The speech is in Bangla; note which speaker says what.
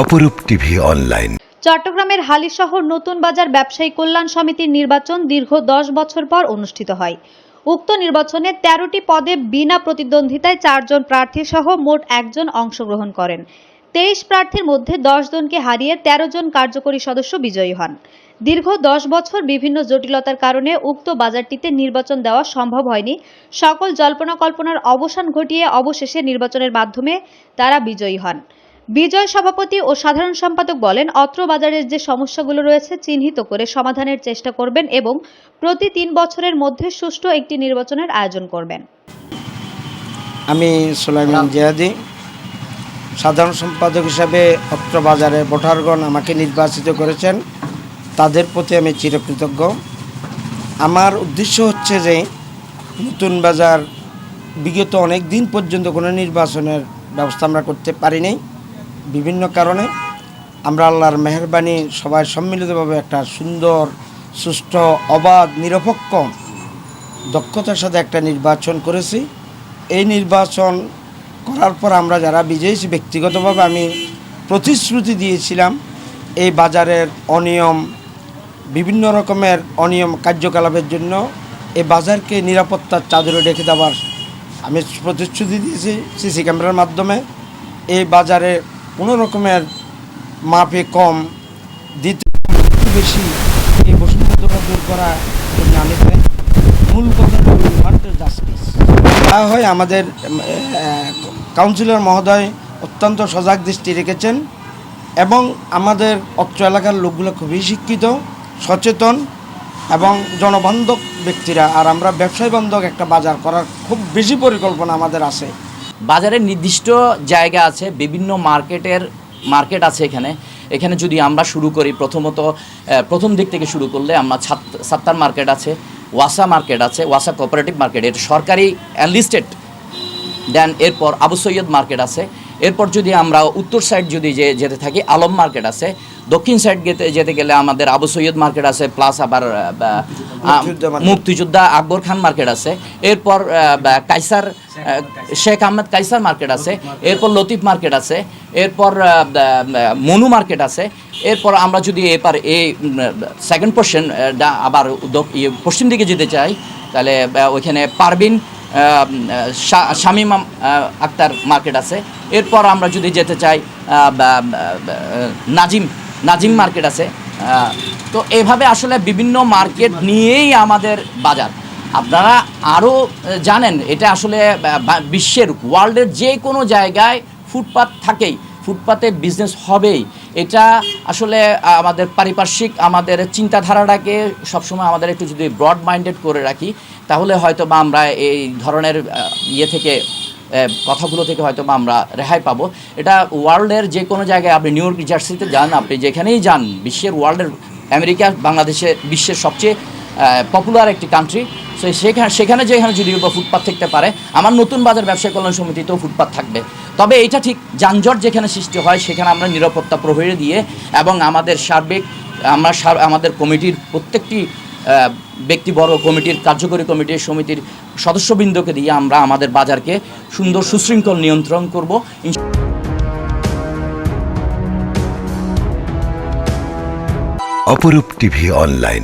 Speaker 1: অপরূপ টিভি অনলাইন।
Speaker 2: চট্টগ্রামের হালিশহর নতুন বাজার ব্যবসায়ী কল্যাণ সমিতির নির্বাচন দীর্ঘ দশ বছর পর অনুষ্ঠিত হয়। উক্ত নির্বাচনে তেরোটি পদে বিনা প্রতিদ্বন্দ্বিতায় চারজন প্রার্থী সহ মোট একজন অংশগ্রহণ করেন। তেইশ প্রার্থীর মধ্যে দশ জনকে হারিয়ে তেরো জন কার্যকরী সদস্য বিজয়ী হন। দীর্ঘ দশ বছর বিভিন্ন জটিলতার কারণে উক্ত বাজারটিতে নির্বাচন দেওয়া সম্ভব হয়নি। সকল জল্পনা কল্পনার অবসান ঘটিয়ে অবশেষে নির্বাচনের মাধ্যমে তারা বিজয়ী হন। বিজয় সভাপতি ও সাধারণ সম্পাদক বলেন অত্র বাজারের যে সমস্যাগুলো রয়েছে চিহ্নিত করে সমাধানের চেষ্টা করবেন এবং প্রতি তিন বছরের মধ্যে সুষ্ঠু একটি নির্বাচনের আয়োজন করবেন।
Speaker 3: আমি সুলাইমান জিয়াদি, সাধারণ সম্পাদক হিসাবে অত্র বাজারে ভোটারগণ আমাকে নির্বাচিত করেছেন। তাদের প্রতি আমি চিরকৃতজ্ঞ। আমার উদ্দেশ্য হচ্ছে যে নতুন বাজার বিগত অনেক দিন পর্যন্ত কোনো নির্বাচনের ব্যবস্থা আমরা করতে পারিনি। বিভিন্ন কারণে আমরা আল্লাহর মেহরবানি সবাই সম্মিলিতভাবে একটা সুন্দর, সুষ্ঠু, অবাধ, নিরপেক্ষ, দক্ষতার সাথে একটা নির্বাচন করেছি। এই নির্বাচন করার পর আমরা যারা বিজয়ী ব্যক্তিগতভাবে আমি প্রতিশ্রুতি দিয়েছিলাম, এই বাজারের অনিয়ম, বিভিন্ন রকমের অনিয়ম কার্যকলাপের জন্য এই বাজারকে নিরাপত্তার চাদরে রেখে দেওয়ার আমি প্রতিশ্রুতি দিয়েছি সিসি ক্যামেরার মাধ্যমে। এই বাজারে কোনো রকমের মাপে কম, দ্বিতীয় বেশি, এই বসুন্ধরা দূর করা চাই। মূল কথা জাস্টিস তা হয় আমাদের কাউন্সিলর মহোদয় অত্যন্ত সজাগ দৃষ্টি রেখেছেন এবং আমাদের অত্র এলাকার লোকগুলো খুবই শিক্ষিত, সচেতন এবং জনবান্ধব ব্যক্তিরা। আর আমরা ব্যবসায়ী বান্ধব একটা বাজার করার খুব বেশি পরিকল্পনা আমাদের আছে।
Speaker 4: বাজারের নির্দিষ্ট জায়গা আছে, বিভিন্ন মার্কেটের মার্কেট আছে এখানে। এখানে যদি আমরা শুরু করি, প্রথমত প্রথম দিক থেকে শুরু করলে আমরা সাত্তার মার্কেট আছে, ওয়াসা মার্কেট আছে, ওয়াসা কোঅপারেটিভ মার্কেট, এটা সরকারি অ্যানলিস্টেড দেন এরপর আবু সৈয়দ মার্কেট আছে এরপর যদি আমরা উত্তর সাইড যদি যে যেতে থাকি আলম মার্কেট আছে। দক্ষিণ সাইড যেতে যেতে গেলে আমাদের আবু সৈয়দ মার্কেট আছে প্লাস আবার
Speaker 3: মুক্তিযোদ্ধা
Speaker 4: আকবর খান মার্কেট আছে। এরপর কাইসার শেখ আহমেদ কাইসার। মার্কেট আছে। এরপর লতিফ মার্কেট আছে। এরপর মনু মার্কেট আছে। এরপর আমরা যদি এবার এই সেকেন্ড পোর্শন আবার ইয়ে, পশ্চিম দিকে যেতে চাই তাহলে ওইখানে পারবিন শামীম আক্তার মার্কেট আছে। এরপর আমরা যদি যেতে চাই নাজিম নাজিম মার্কেট আছে। তো এভাবে আসলে বিভিন্ন মার্কেট নিয়েই আমাদের বাজার। আপনারা আরও জানেন, এটা আসলে বিশ্বের ওয়ার্ল্ডের যে কোনো জায়গায় ফুটপাত থাকেই। ফুটপাতে বিজনেস হবেই। এটা আসলে আমাদের পারিপার্শ্বিক, আমাদের চিন্তাধারাটাকে সবসময় আমাদের একটু যদি ব্রড মাইন্ডেড করে রাখি, তাহলে হয়তো বা আমরা এই ধরনের ইয়ে থেকে কথাগুলো থেকে হয়তো বা আমরা রেহাই পাবো। এটা ওয়ার্ল্ডের যে কোনো জায়গায়, আপনি নিউ ইয়র্ক, জার্সিতে যান, আপনি যেখানেই যান, বিশ্বের ওয়ার্ল্ডের, আমেরিকা, বাংলাদেশে বিশ্বের সবচেয়ে পপুলার একটি কান্ট্রি সেখানে সেখানে যেখানে যদি ফুটপাথ থাকতে পারে, আমার নতুন বাজার ব্যবসায়ী কল্যাণ সমিতিতেও ফুটপাথ থাকবে। তবে এটা ঠিক, যানজট যেখানে সৃষ্টি হয়, সেখানে আমরা নিরাপত্তা প্রহরী দিয়ে এবং আমাদের সার্বিক, আমরা আমাদের কমিটির প্রত্যেকটি ব্যক্তিবর্গ কমিটির, কার্যকরী কমিটির সমিতির সদস্যবৃন্দকে দিয়ে আমরা আমাদের বাজারকে সুন্দর সুশৃঙ্খল নিয়ন্ত্রণ করব।
Speaker 1: অপরূপ টিভি অনলাইন।